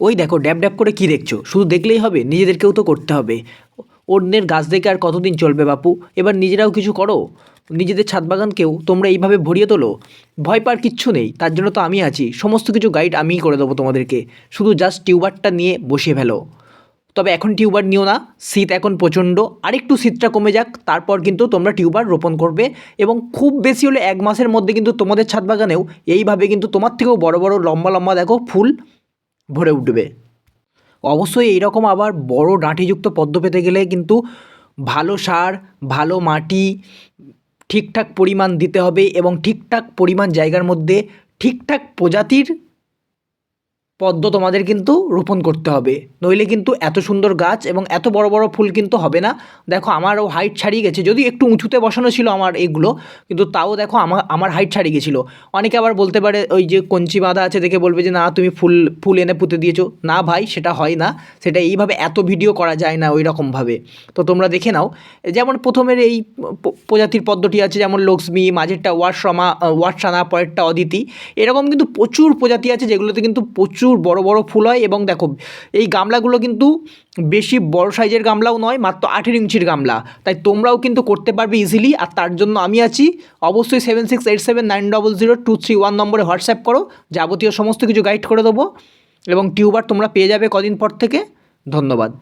ওই দেখো, ড্যাব ড্যাব করে কি দেখছ? শুধু দেখলেই হবে, নিজেদেরকেও তো করতে হবে। অন্যের গাছ দেখে আর কতদিন চলবে বাপু? এবার নিজেরাও কিছু করো। নিজেদের ছাদ বাগানকেও তোমরা এইভাবে ভরিয়ে তোলো। ভয় পাওয়ার কিচ্ছু নেই, তার জন্য তো আমি আছি। সমস্ত কিছু গাইড আমিই করে দেবো তোমাদেরকে। শুধু জাস্ট টিউবারটা নিয়ে বসিয়ে ফেলো। তবে এখন টিউবার নিও না, শীত এখন প্রচণ্ড। আরেকটু শীতটা কমে যাক, তারপর কিন্তু তোমরা টিউবার রোপণ করবে। এবং খুব বেশি হলে এক মাসের মধ্যে কিন্তু তোমাদের ছাদ বাগানেও এইভাবে কিন্তু তোমার থেকেও বড় বড় লম্বা লম্বা দেখো ফুল ভরে উঠবে। অবশ্যই এইরকম আবার বড় ডাঁটিযুক্ত পদ্ম পেতে গেলে কিন্তু ভালো সার, ভালো মাটি, ঠিকঠাক পরিমাণ দিতে হবে এবং ঠিকঠাক পরিমাণ জায়গার মধ্যে ঠিকঠাক প্রজাতির পদ্ম তোমাদের কিন্তু রোপণ করতে হবে। নইলে কিন্তু এত সুন্দর গাছ এবং এত বড় বড় ফুল কিন্তু হবে না। দেখো, আমারও হাইট ছাড়িয়ে গেছে। যদি একটু উঁচুতে বসানো ছিল আমার এগুলো, কিন্তু তাও দেখো আমার আমার হাইট ছাড়িয়ে গেছিল। অনেকে আবার বলতে পারে, ওই যে কঞ্চি বাঁধা আছে, দেখে বলবে যে, না, তুমি ফুল ফুল এনে পুঁতে দিয়েছ। না ভাই, সেটা হয় না। সেটা এইভাবে এত ভিডিও করা যায় না ওই রকমভাবে তো তোমরা দেখে নাও। যেমন প্রথমের এই প্রজাতির পদ্মটি আছে, যেমন লক্ষ্মী, মাঝেরটা ওয়াটসমা ওয়াটসানা পরেরটা অদিতি। এরকম কিন্তু প্রচুর প্রজাতি আছে, যেগুলোতে কিন্তু প্রচুর বড় বড় ফুল হয় এবং দেখো, এই গামলাগুলো কিন্তু বেশি বড় সাইজের গামলাও নয়, মাত্র আঠেরো ইঞ্চির গামলা। তাই তোমরাও কিন্তু করতে পারবে ইজিলি আর তার জন্য আমি আছি। অবশ্যই seven six eight seven nine double zero two three one নম্বরে হোয়াটসঅ্যাপ করো, যাবতীয় সমস্ত কিছু গাইড করে দেবো এবং টিউবার তোমরা পেয়ে যাবে কদিন পর থেকে। ধন্যবাদ।